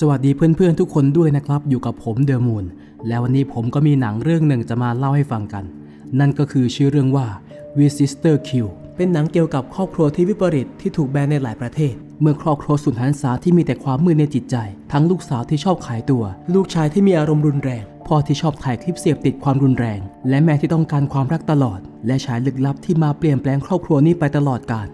สวัสดีเพื่อนๆทุกคนด้วยนะครับ อยู่กับผมเดอะมูนแล้ววันนี้ผมก็มีหนังเรื่องหนึ่งจะมาเล่าให้ฟังกัน นั่นก็คือชื่อเรื่องว่า We Sister Q เป็นหนังเกี่ยวกับครอบครัวที่วิปริตที่ถูกแบนในหลายประเทศ เมื่อครอบครัวสุนทรสาที่มีแต่ความมืดในจิตใจ ทั้งลูกสาวที่ชอบขายตัว ลูกชายที่มีอารมณ์รุนแรงพ่อที่ชอบถ่ายคลิปเสพติดความรุนแรง และแม่ที่ต้องการความรักตลอด และชายลึกลับที่มาเปลี่ยนแปลงครอบครัวนี้ไปตลอดกาล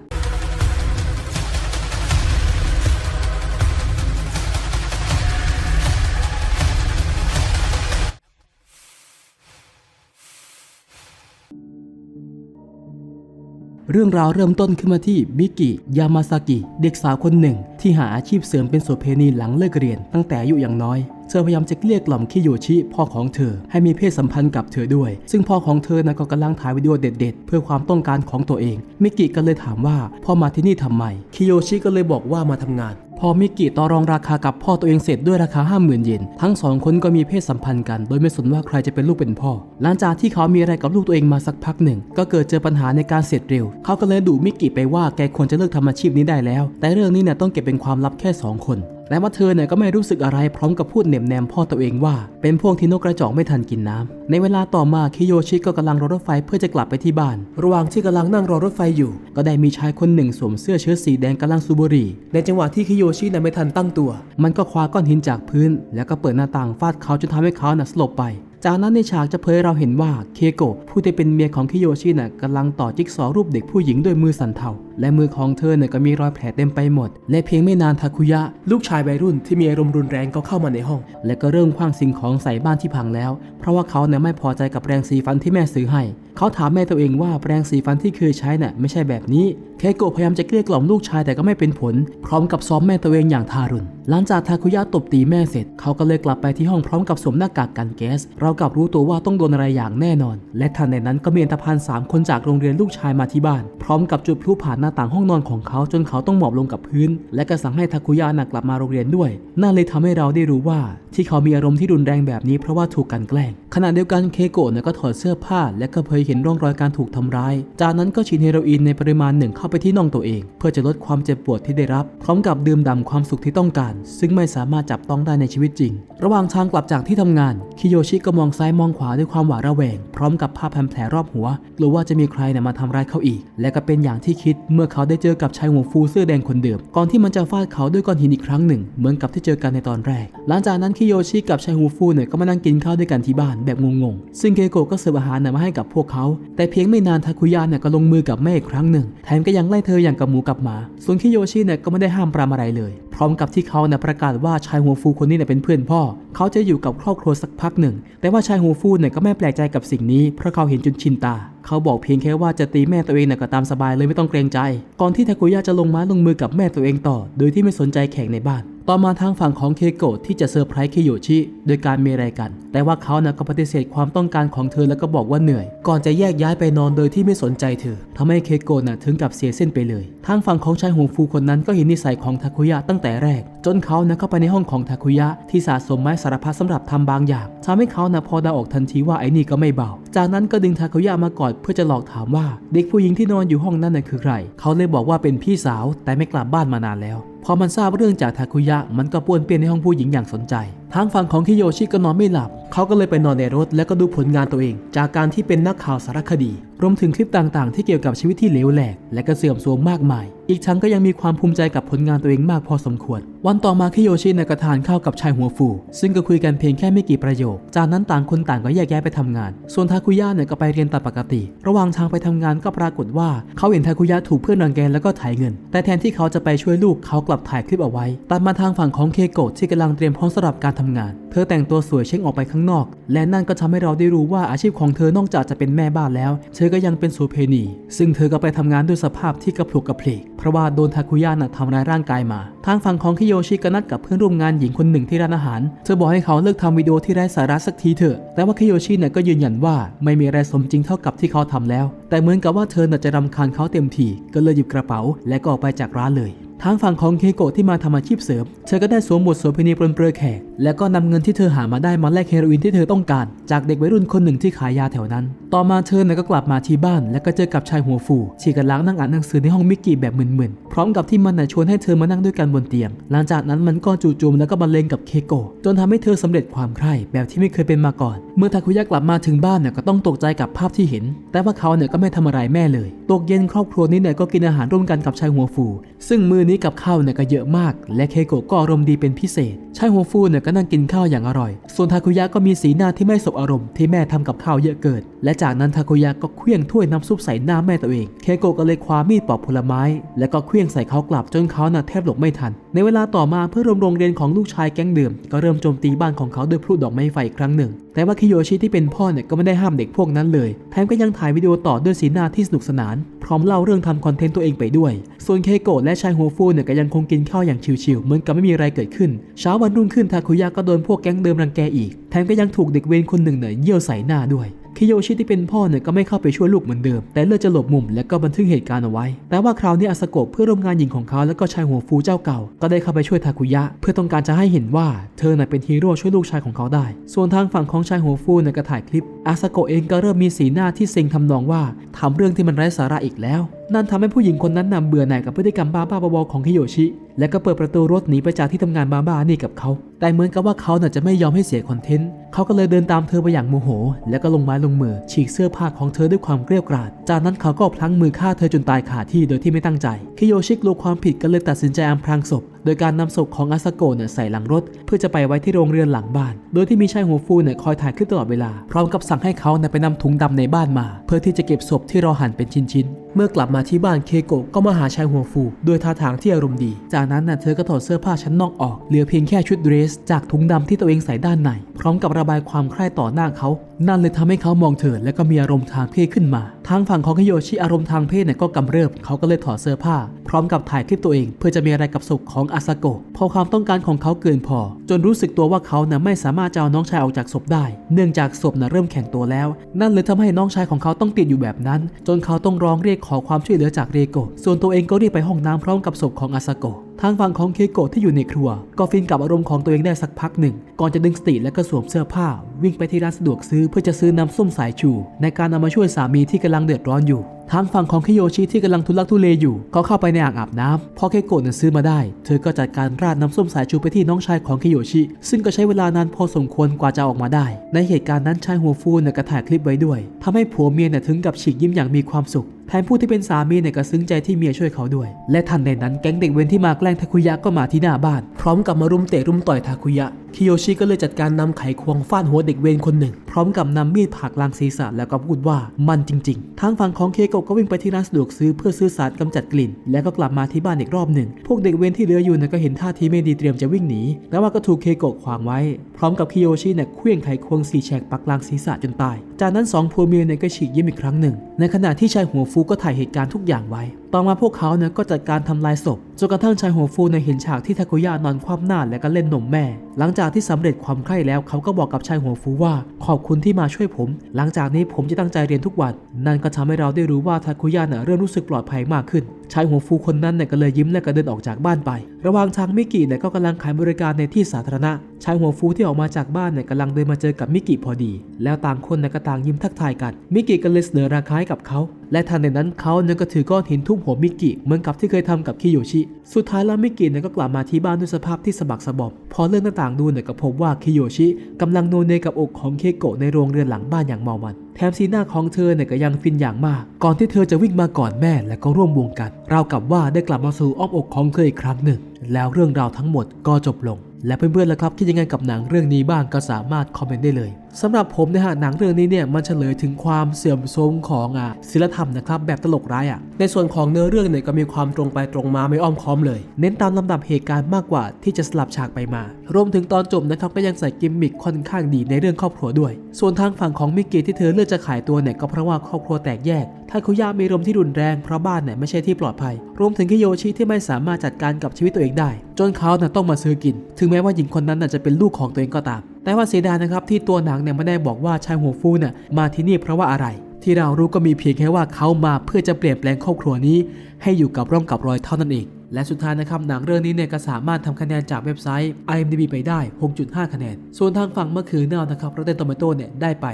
เรื่องราวเริ่มต้นขึ้นมาที่มิกิยามาซากิ เด็กสาวคนหนึ่ง ที่หาอาชีพเสริมเป็นโสเภณีหลังเลิกเรียน ตั้งแต่อายุอย่างน้อย เธอพยายามจะเกลี้ยกล่อมคิโยชิ พ่อของเธอ ให้มีเพศสัมพันธ์กับเธอด้วย ซึ่งพ่อของเธอนะก็กำลังถ่ายวิดีโอเด็ด ๆ เพื่อความต้องการของตัวเองมิกิก็เลยถามว่าพ่อมาที่นี่ทำไมคิโยชิก็เลยบอกว่ามาทำงาน พอมิกิต่อรองราคากับพ่อตัวเองเสร็จด้วยราคา 50,000 เยน ทั้งสองคนก็มีเพศสัมพันธ์กัน โดยไม่สนว่าใครจะเป็นลูกเป็นพ่อ หลังจากที่เขามีอะไรกับลูกตัวเองมาสักพักหนึ่ง ก็เกิดเจอปัญหาในการเสร็จเร็ว เขาก็เลยดุมิกิไปว่าแกควรจะเลิกทำอาชีพนี้ได้แล้ว แต่เรื่องนี้เนี่ยต้องเก็บเป็นความลับแค่ 2 คน และว่าเธอเนี่ยก็ไม่รู้สึกอะไรพร้อมกับพูดเหน็บแนมพ่อตัวเองว่า เป็นพวกที่นกกระจอกไม่ทันกินน้ำในเวลาต่อมาคิโยชิก็กำลังรอรถไฟเพื่อจะกลับไปที่บ้าน ระหว่างที่กำลังนั่งรอรถไฟอยู่ ก็ได้มีชายคนหนึ่งสวมเสื้อเชิ้ตสีแดงกำลังสูบบุหรี่ ในจังหวะที่คิโยชิน่ะไม่ทันตั้งตัว มันก็คว้าก้อนหินจากพื้น แล้วก็เปิดหน้าต่างฟาดเขาจนทำให้เขาน่ะสลบไปจากนั้นในฉากจะเผยให้เราเห็นว่าเคโกะผู้ที่เป็นเมียของคิโยชิน่ะกำลังต่อจิ๊กซอรูปเด็กผู้หญิงด้วยมือสั่นเทา และมือของเธอเนี่ยก็มีรอยแผลเต็มไปหมด และเพียงไม่นานทาคุยะ ลูกชายวัยรุ่นที่มีอารมณ์รุนแรงก็เข้ามาในห้อง และก็เริ่มคว้างสิ่งของใส่บ้านที่พังแล้ว เพราะว่าเขาเนี่ยไม่พอใจกับแปรงสีฟันที่แม่ซื้อให้ เขาถามแม่ตัวเองว่าแปรงสีฟันที่เคยใช้น่ะไม่ใช่แบบนี้เคโกะพยายามจะเกลี้ยกล่อมลูกชายแต่ก็ไม่เป็นผล พร้อมกับซ้อมแม่ตัวเองอย่างทารุณหลังจากทาคุยะตบตีแม่เสร็จ เขาก็เลยกลับไปที่ห้องพร้อมกับสวมหน้ากากกันแก๊ส เรากับรู้ตัวว่าต้องโดนอะไรอย่างแน่นอน และทันในนั้นก็มีอันธพาลสามคนจากโรงเรียนลูกชายมาที่บ้าน พร้อมกับจุดพลุผ่านหน้าต่างห้องนอนของเขาจนเขาต้องหมอบลงกับพื้น และก็สั่งให้ทาคุยะน่ะกลับมาโรงเรียนด้วย นั่นเลยทำให้เราได้รู้ว่า ที่เขามีอารมณ์ที่รุนแรงแบบนี้เพราะว่าถูกกันแกล้ง ขณะเดียวกันเคโกะเนี่ยก็ถอดเสื้อผ้า และก็เผยเห็นร่องรอยการถูกทำร้าย จากนั้นก็ฉีดเฮโรอีนในปริมาณหนึ่งเข้าไปที่น่องตัวเอง เพื่อจะลดความเจ็บปวดที่ได้รับ พร้อมกับดื่มด่ำความสุขที่ต้องการ ซึ่งไม่สามารถจับต้องได้ในชีวิตจริง ระหว่างทางกลับจากที่ทำงานคิโยชิก็มองซ้ายมองขวาด้วยความหวาดระแวง พร้อมกับภาพแผลแผลรอบหัวกลัวว่าจะมีใครเนี่ยมาทำร้ายเขาอีก และก็เป็นอย่างที่คิดเมื่อเขาได้เจอกับชายหัวฟูเสื้อแดงคนเดิมก่อนที่มันจะฟาดเขาด้วยก้อนหินอีกครั้งหนึ่ง เหมือนกับที่เจอกันในตอนแรก หลังจากนั้นคิโยชิกับชายหัวฟูเนี่ยก็มานั่งกินข้าวด้วยกันที่บ้านแบบงงๆ ซึ่งเคโกะก็เสิร์ฟอาหารเนี่ยมาให้กับพวกเขา แต่เพียงไม่นานทาคุยะเนี่ยก็ลงมือกับแม่อีกครั้งหนึ่ง แถมก็ยังไล่เธออย่างกับหมูกับหมา ส่วนคิโยชิเนี่ยก็ไม่ได้ห้ามปรามอะไรเลย ร้อมกับที่เขาเนี่ยประกาศว่าชายหัวฟูคนนี้เนี่ยเป็นเพื่อนพ่อ เขาจะอยู่กับครอบครัวสักพักหนึ่ง แต่ว่าชายหัวฟูเนี่ยก็ไม่แปลกใจกับสิ่งนี้เพราะเขาเห็นจนชินตา เขาบอกเพียงแค่ว่าจะตีแม่ตัวเองเนี่ยก็ตามสบายเลยไม่ต้องเกรงใจ ก่อนที่ทาคุยะจะลงไม้ลงมือกับแม่ตัวเองต่อ โดยที่ไม่สนใจแขกในบ้าน ต่อมาทางฝั่งของเคโกะที่จะเซอร์ไพรส์คิโยชิโดยการมีอะไรกัน แต่ว่าเขานะก็ปฏิเสธความต้องการของเธอแล้วก็บอกว่าเหนื่อย ก่อนจะแยกย้ายไปนอนโดยที่ไม่สนใจเธอทำให้เคโกะนะถึงกับเสียเส้นไปเลย ทางฝั่งของชายหัวฟูคนนั้นก็เห็นนิสัยของทาคุยะตั้งแต่แรก จนเขานะเข้าไปในห้องของทาคุยะที่สะสมไม้สารพัดสำหรับทำบางอย่างทำให้เขานะพอดาออกทันทีว่าไอ้นี่ก็ไม่เบา จากนั้นก็ดึงทาคุยะมากอดเพื่อจะหลอกถามว่า เด็กผู้หญิงที่นอนอยู่ห้องนั้นน่ะคือใคร เขาเลยบอกว่าเป็นพี่สาวแต่ไม่กลับบ้านมานานแล้ว อมันทราบเรื่องจากทาคุยะ มันก็ป้วนเปี้ยนในห้องผู้หญิงอย่างสนใจ ทางฝั่งของคิโยชิก็นอนไม่หลับ เขาก็เลยไปนอนในรถแล้วก็ดูผลงานตัวเอง จากการที่เป็นนักข่าวสารคดี รวมถึงคลิปต่างๆ ที่เกี่ยวกับชีวิตที่เหลวแหลก และก็เสื่อมโทรมมากมาย อีกทั้งก็ยังมีความภูมิใจกับผลงานตัวเองมากพอสมควร วันต่อมาคิโยชินี่ยก็ทานข้าวกับชายหัวฟู ซึ่งก็คุยกันเพียงแค่ไม่กี่ประโยค จากนั้นต่างคนต่างก็แยกย้ายไปทำงาน ส่วนทาคุยะเนี่ยก็ไปเรียนตามปกติ ระหว่างทางไปทำงานก็ปรากฏว่าเขาเห็นทาคุยะถูกเพื่อนรังแกแล้วก็ถ่ายเงิน แต่แทนที่เขาจะไปช่วยลูกเขากลับถ่ายคลิปเอาไว้ตัดมาทางฝั่งของเคโกะที่กำลังเตรียมพร้อมสำหรับการทำงาน เธอแต่งตัวสวยเช็คออกไปข้างนอก และนั่นก็ทำให้เราได้รู้ว่าอาชีพของเธอนอกจากจะเป็นแม่บ้านแล้วเธอก็ยังเป็นโสเพณี ซึ่งเธอก็ไปทำงานด้วยสภาพที่กระพลุกกระเพลกเพราะว่าโดนทาคุยะน่ะทำร้ายร่างกายมา ทางฝั่งของคิโยชิก็นัดกับเพื่อนร่วมงานหญิงคนหนึ่งที่ร้านอาหาร เธอบอกให้เขาเลิกทำวิดีโอที่ไร้สาระสักทีเถอะ แต่ว่าคิโยชิเนี่ยก็ยืนยันว่าไม่มีอะไรสมจริงเท่ากับที่เขาทำแล้ว แต่เหมือนกับว่าเธอน่ะจะรำคาญเขาเต็มทีก็เลยหยิบกระเป๋า และก็ออกไปจากร้านเลย ทางฝั่งของเคโกะที่มาทำอาชีพเสริม เธอก็ได้สวมบทโสเภณีปลนเปลือแขก และก็นำเงินที่เธอหามาได้มาแลกเฮโรอีนที่เธอต้องการ จากเด็กวัยรุ่นคนหนึ่งที่ขายยาแถวนั้น ต่อมาเธอเนี่ยก็กลับมาที่บ้าน และก็เจอกับชายหัวฟูที่กำลังนั่งอ่านหนังสือในห้องมิกกี้แบบมึนๆ พร้อมกับที่มันน่ะชวนให้เธอมานั่งด้วยกันบนเตียง หลังจากนั้นมันก็จู่โจมแล้วก็บรรเลงกับเคโกะจนทำให้เธอสำเร็จความใคร่แบบที่ไม่เคยเป็นมาก่อน เมื่อทาคุยะกลับมาถึงบ้านเนี่ยก็ต้องตกใจกับภาพที่เห็น แต่ว่าเขาเนี่ยก็ไม่ทำอะไรแม่เลย ตกเย็นครอบครัวนี้เนี่ยก็กินอาหารร่วมกันกับชายหัวฟู ซึ่งมื้อนี้กับข้าวเนี่ยก็เยอะมาก และเคโกะก็อารมณ์ดีเป็นพิเศษ ชายหัวฟูเนี่ยก็นั่งกินข้าวอย่างอร่อย ส่วนทาคุยะก็มีสีหน้าที่ไม่สบอารมณ์ที่แม่ทำกับข้าวเยอะเกิน และจากนั้นทาคุยะก็เคลี้ยงถ้วยน้ำซุปใส่หน้าแม่ตัวเอง เคโกะก็เลยคว้ามีดปอกผลไม้ แล้วก็เคลี้ยงใส่เขากลับจนเขาน่ะแทบหลบไม่ทัน ในเวลาต่อมาเพื่อรวมโรงเรียนของลูกชายแก๊งเดิมก็เริ่มโจมตีบ้านของเขาด้วยพลุดอกไม้ไฟครั้งหนึ่ง แต่ว่าคิโยชิที่เป็นพ่อเนี่ยก็ไม่ได้ห้ามเด็กพวกนั้นเลย แถมก็ยังถ่ายวิดีโอต่อด้วยสีหน้าที่สนุกสนาน พร้อมเล่าเรื่องทำคอนเทนต์ตัวเองไปด้วย ส่วนเคโกะและชายหัวฟูเนี่ยก็ยังคงกินข้าวอย่างชิวๆเหมือนกับไม่มีอะไรเกิดขึ้น เช้าวันรุ่งขึ้นทาคุยะก็โดนพวกแก๊งเดิมรังแกอีก แถมก็ยังถูกเด็กเวรคนหนึ่งเนี่ยเยี่ยวใส่หน้าด้วย คิโยชิที่เป็นพ่อเนี่ยก็ไม่เข้าไปช่วยลูกเหมือนเดิม แต่เลือกจะหลบมุมและก็บันทึกเหตุการณ์เอาไว้ แต่ว่าคราวนี้อาสโกะเพื่อร่วมงานหญิงของเขาและก็ชายหัวฟูเจ้าเก่า ก็ได้เข้าไปช่วยทาคุยะ เพื่อต้องการจะให้เห็นว่าเธอน่ะเป็นฮีโร่ช่วยลูกชายของเขาได้ ส่วนทางฝั่งของชายหัวฟูเนี่ยก็ถ่ายคลิป อาสโกะเองก็เริ่มมีสีหน้าที่เซ็งทำนองว่าทำเรื่องที่มันไร้สาระอีกแล้ว นั่นทำให้ผู้หญิงคนนั้นนำเบื่อหน่ายกับพฤติกรรมบ้าๆบอๆของคิโยชิ และก็เปิดประตูรถหนีไปจากที่ทำงานบ้าๆนี่กับเขา แต่เหมือนกับว่าเขาน่ะจะไม่ยอมให้เสียคอนเทนต์ เขาก็เลยเดินตามเธอไปอย่างโมโห แล้วก็ลงไม้ลงมือ ฉีกเสื้อผ้าของเธอด้วยความเกลียวกราด จากนั้นเขาก็พลั้งมือฆ่าเธอจนตายคาดที่โดยที่ไม่ตั้งใจ คิโยชิกลัวความผิดก็เลยตัดสินใจอำพรางศพ โดยการนำศพของอาซาโกะเนี่ยใส่หลังรถ เพื่อจะไปไว้ที่โรงเรือนหลังบ้าน โดยที่มีชายหัวฟูเนี่ยคอยถ่ายคลิปตลอดเวลา พร้อมกับสั่งให้เขาเนี่ยไปนำถุงดำในบ้านมา เพื่อที่จะเก็บศพที่รอหั่นเป็นชิ้นๆ เมื่อกลับมาที่บ้านเคโกะก็มาหาชายหัวฟูด้วยท่าทางที่อารมณ์ดี จากนั้นน่ะเธอก็ถอดเสื้อผ้าชั้นนอกออก เหลือเพียงแค่ชุดเดรส จากถุงดำที่ตัวเองใส่ด้านใน พร้อมกับระบายความใคร่ต่อหน้าเขา นั่นเลยทำให้เขามองเธอและก็มีอารมณ์ทางเพศขึ้นมา ทางฝั่งของคิโยชิอารมณ์ทางเพศเนี่ยก็กำเริบ เขาก็เลยถอดเสื้อผ้า พร้อมกับถ่ายคลิปตัวเอง เพื่อจะมีอะไรกับศพของอาซาโกะ พอความต้องการของเขาเกินพอ จนรู้สึกตัวว่าเขาน่ะไม่สามารถจะเอาน้องชายออกจากศพได้ เนื่องจากศพน่ะเริ่มแข็งตัวแล้ว นั่นเลยทำให้น้องชายของเขาต้องติดอยู่แบบนั้น จนเขาต้องร้องเรียกขอความช่วยเหลือจากเรโกะส่วนตัวเองก็รีบไปห้องน้ำพร้อมกับศพของอาซาโกะ ทางฝั่งของเคโกะที่อยู่ในครัว ก็ฟินกับอารมณ์ของตัวเองได้สักพักหนึ่ง ก่อนจะดึงสติและก็สวมเสื้อผ้า วิ่งไปที่ร้านสะดวกซื้อเพื่อจะซื้อน้ำส้มสายชู ในการนำมาช่วยสามีที่กำลังเดือดร้อนอยู่ ทางฝั่งของคโยชิที่กำลังทุลักทุเลอยู่เขาเข้าไปในอ่างอาบน้ำพอเคโกะเนี่ยซื้อมาได้ เธอก็จัดการราดน้ำส้มสายชูไปที่น้องชายของคโยชิ ซึ่งก็ใช้เวลานานพอสมควรกว่าจะออกมาได้ ในเหตุการณ์นั้นชายหัวฟูเนี่ยก็ถ่ายคลิปไว้ด้วยทำให้ผัวเมียเนี่ยถึงกับฉีกยิ้มอย่างมีความสุขแทนผู้ที่เป็นสามีเนี่ยก็ซึ้งใจที่เมียช่วยเขาด้วย และทันใดนั้นแก๊งเด็กเวรที่มาแกล้งทาคุยะก็มาที่หน้าบ้าน พร้อมกับมารุมเตะรุมต่อยทาคุยะ คิโยชิก็เลยจัดการนำไขควงฟาดหัวเด็กเวรคนหนึ่ง พร้อมกับนำมีดผักลางศีรษะแล้วก็พูดว่ามันจริง ๆ ทางฝั่งของเคโกะก็วิ่งไปที่ร้านสะดวกซื้อเพื่อซื้อสารกำจัดกลิ่น แล้วก็กลับมาที่บ้านอีกรอบหนึ่ง พวกเด็กเวรที่เหลืออยู่นี่ยก็เห็นท่าทีไม่ดีเตรียมจะวิ่งหนี แต่ว่าก็ถูกเคโกะขวางไว้ พร้อมกับคิโยชิเนี่ยเคลื่องไขควงสี่แฉกปักลางศีรษะจนตาย จากนั้นสองผัวเมียเนี่ยก็ฉีกยิ้มอีกครั้งหนึ่ง ในขณะที่ชายหัวฟูก็ถ่ายเหตุการณ์ทุกอย่างไว้ ต่อมาพวกเขาเนี่ยก็จัดการทำลายศพจนกระทั่งชายหัวฟูเนี่ยเห็นฉากที่ทาคุยะนอนคว่ำหน้าและก็เล่นนมแม่ หลังจากที่สำเร็จความใคร่แล้วเขาก็บอกกับชายหัวฟูว่า ขอบคุณที่มาช่วยผม หลังจากนี้ผมจะตั้งใจเรียนทุกวัน นั่นก็ทำให้เราได้รู้ว่าทาคุยะเนี่ยเริ่มรู้สึกปลอดภัยมากขึ้น ชายหัวฟูคนนั้นเนี่ยก็เลยยิ้มและก็เดินออกจากบ้านไป ระหว่างทางมิกิเนี่ยก็กำลังขายบริการในที่สาธารณะ ชายหัวฟูที่ออกมาจากบ้านเนี่ยกำลังเดินมาเจอกับมิกิพอดี แล้วต่างคนเนี่ยก็ต่างยิ้มทักทายกัน มิกิก็เลยเสนอราคาให้กับเขา และทันใดนั้นเขาเนี่ยก็ถือก้อนหินทุบหัวมิกิเหมือนกับที่เคยทำกับคิโยชิ สุดท้ายแล้วมิกิเนี่ยก็กลับมาที่บ้านด้วยสภาพที่สะบักสะบอม พอเลื่อนหน้าต่างดูเนี่ยก็พบว่าคิโยชิกำลังโนเนกับอกของเคโกะในโรงเรือนหลังบ้านอย่างเมามัน ถมสีหน้าของเธอเนี่ยก็ยังฟินอย่างมาก ก่อนที่เธอจะวิ่งมาก่อนแม่และก็ร่วมวงกันราวกับว่าได้กลับมาสู่อ้อมอกของเธออีกครั้งหนึ่ง แล้วเรื่องราวทั้งหมดก็จบลง และเพื่อนๆล่ะครับคิดยังไงกับหนังเรื่องนี้บ้างก็สามารถคอมเมนต์ได้เลย สำหรับผมนะฮะหนังเรื่องนี้เนี่ยมันเฉลยถึงความเสื่อมโทรมของอะศิลธรรมนะครับแบบตลกร้ายอะในส่วนของเนื้อเรื่องเนี่ยก็มีความตรงไปตรงมาไม่อ้อมค้อมเลย เน้นตามลำดับเหตุการณ์มากกว่าที่จะสลับฉากไปมารวมถึงตอนจบนะครับก็ยังใส่กิมมิคค่อนข้างดีในเรื่องครอบครัวด้วย ส่วนทางฝั่งของมิกกี้ที่เธอเลือกจะขายตัวเนี่ยก็เพราะว่าครอบครัวแตกแยกทาคุย่ามีอารมที่รุนแรงเพราะบ้านเนี่ยไม่ใช่ที่ปลอดภัย รวมถึงคิโยชิที่ไม่สามารถจัดการกับชีวิตตัวเองได้ จนเขาน่ะต้องมาซื้อกิน ถึงแม้ว่าหญิงคนนั้นน่ะจะเป็นลูกของตัวเองก็ตาม แต่ว่าเสียดายนะครับที่ตัวหนังเนี่ยไม่ได้บอกว่าชายหัวฟูเนี่ยมาที่นี่เพราะว่าอะไร ที่เรารู้ก็มีเพียงแค่ว่าเขามาเพื่อจะเปลี่ยนแปลงครอบครัวนี้ ให้อยู่กับร่องกับรอยเท่านั้นเองและสุดท้ายนะครับหนังเรื่องนี้เนี่ยก็สามารถทำคะแนนจากเว็บไซต์ IMDb ไปได้ 6.5 คะแนน ส่วนทางฝั่งเมื่อคืนเนลนะครับเราได้ตอมโต้เนี่ยได้ไป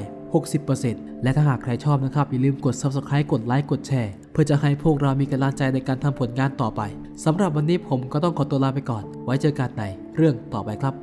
60%และถ้าหากใครชอบนะครับ อย่าลืมกด Subscribe กดไลค์กดแชร์ เพื่อจะให้พวกเรามีกำลังใจในการทำผลงานต่อไปสำหรับวันนี้ผมก็ต้องขอตัวลาไปก่อน ไว้เจอกันในเรื่องต่อไปครับ